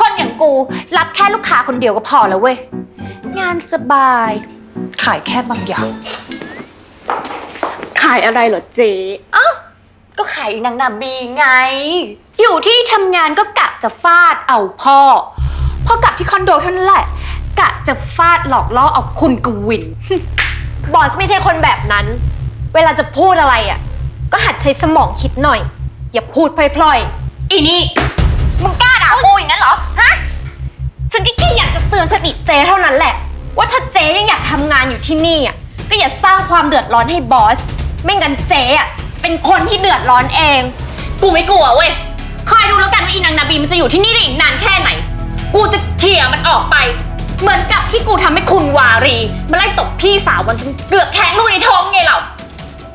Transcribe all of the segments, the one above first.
คนอย่างกูรับแค่ลูกค้าคนเดียวก็พอแล้วเว้ย งานสบาย ขายแค่บางอย่าง ขายอะไรเหรอเจ๊เอ้าก็ขายนางนาบีไง อยู่ที่ทำงานก็กะจะฟาดเอาพ่อ พอกลับที่คอนโดเท่านั้นแหละ กะจะฟาดหลอกล่อเอาคุณกวิน บอสไม่ใช่คนแบบนั้น เวลาจะพูดอะไรอะ ก็หัดใช้สมองคิดหน่อย อย่าพูดพล่อยอีนี่มึงกล้า ด่ากูอย่างนั้นเหรอ ฮะๆฉันก็แค่อยากจะเตือนสติเจ๊เท่านั้นแหละ ว่าถ้าเจ๊ยังอยากทำงานอยู่ที่นี่อะ ก็อย่าสร้างความเดือดร้อนให้บอส ไม่งั้นเจ๊อะจะเป็นคนที่เดือดร้อนเอง กูไม่กลัวเว้ย คอยดูแล้วกันว่าอีนางนาบีมันจะอยู่ที่นี่ได้อีกนานแค่ไหน กูจะเขี่ยมันออกไป เหมือนกับที่กูทำให้คุณวารีมาไล่ตบพี่สาวมันจนเกือบแทงลูกในท้องไงเหล่า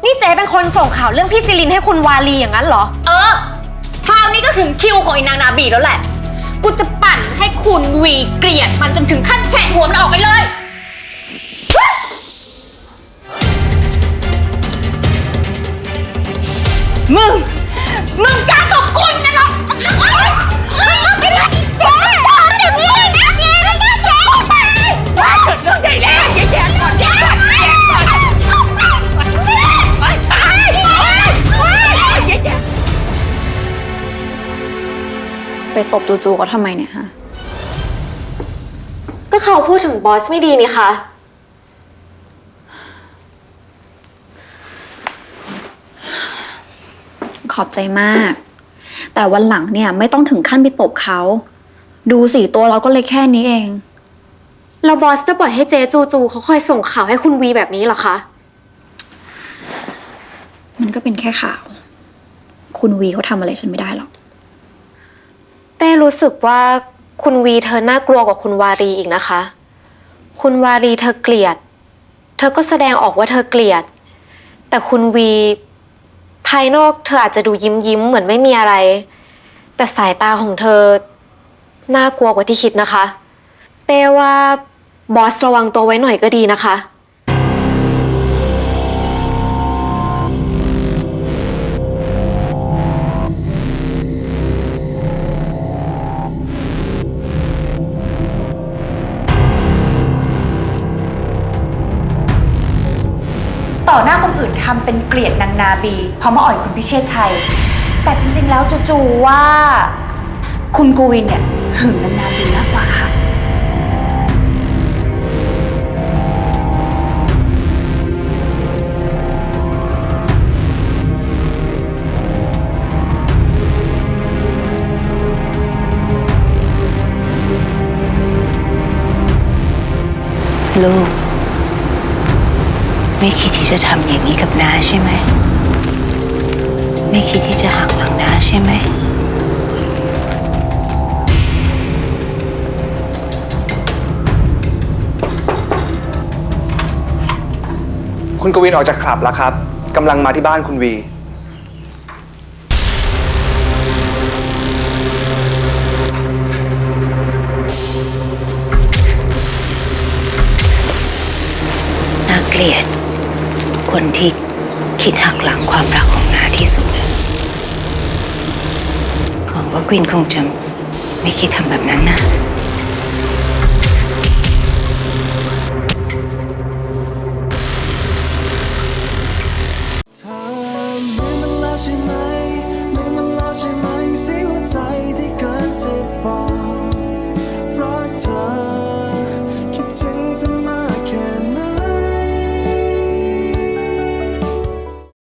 นี่เจ๊เป็นคนส่งข่าวเรื่องพี่ซิลินให้คุณวาลีอย่างนั้นเหรอ เออ คราวนี้ก็ถึงคิวของอีนางนาบีแล้วแหละ กูจะปั่นให้คุณวีเกลียดมันจนถึงขั้นแฉะหัวมันออกไปเลย มึง มึงกล้าตบกู ไปตบจูๆเขาทำไมเนี่ยฮะ ก็เขาพูดถึงบอสไม่ดีนี่คะ ขอบใจมาก แต่วันหลังเนี่ยไม่ต้องถึงขั้นไปตบเขา ดูสิตัวเราก็เลยแค่นี้เอง แล้วบอสจะปล่อยให้เจ๊จูจูเขาคอยส่งข่าวให้คุณวีแบบนี้เหรอคะ มันก็เป็นแค่ข่าว คุณวีเขาทำอะไรฉันไม่ได้หรอกเป้ รู้สึกว่าคุณวีเธอน่ากลัวกว่าคุณวารีอีกนะคะ คุณวารีเธอเกลียด เธอก็แสดงออกว่าเธอเกลียด แต่คุณวีภายนอกเธออาจจะดูยิ้มยิ้มเหมือนไม่มีอะไร แต่สายตาของเธอ น่ากลัวกว่าที่คิดนะคะ เป้ว่าบอสระวังตัวไว้หน่อยก็ดีนะคะ ต่อหน้าคนอื่นทำเป็นเกลียดนางนาบีเพราะมาอ่อยคุณพิเชษชัย แต่จริงๆแล้วจู่ๆว่า คุณกูวินเนี่ยหึงนางนาบีมากกว่าค่ะ ลูก ไม่คิดที่จะทำอย่างนี้กับน้าใช่ไหม ไม่คิดที่จะหักหลังน้าใช่ไหม คุณกวินออกจากคลับแล้วครับกำลังมาที่บ้านคุณวี น่าเกลียด คนที่คิดหักหลังความรักของนาที่สุดหวังว่ากวินคงจะไม่คิดทำแบบนั้นนะ Time in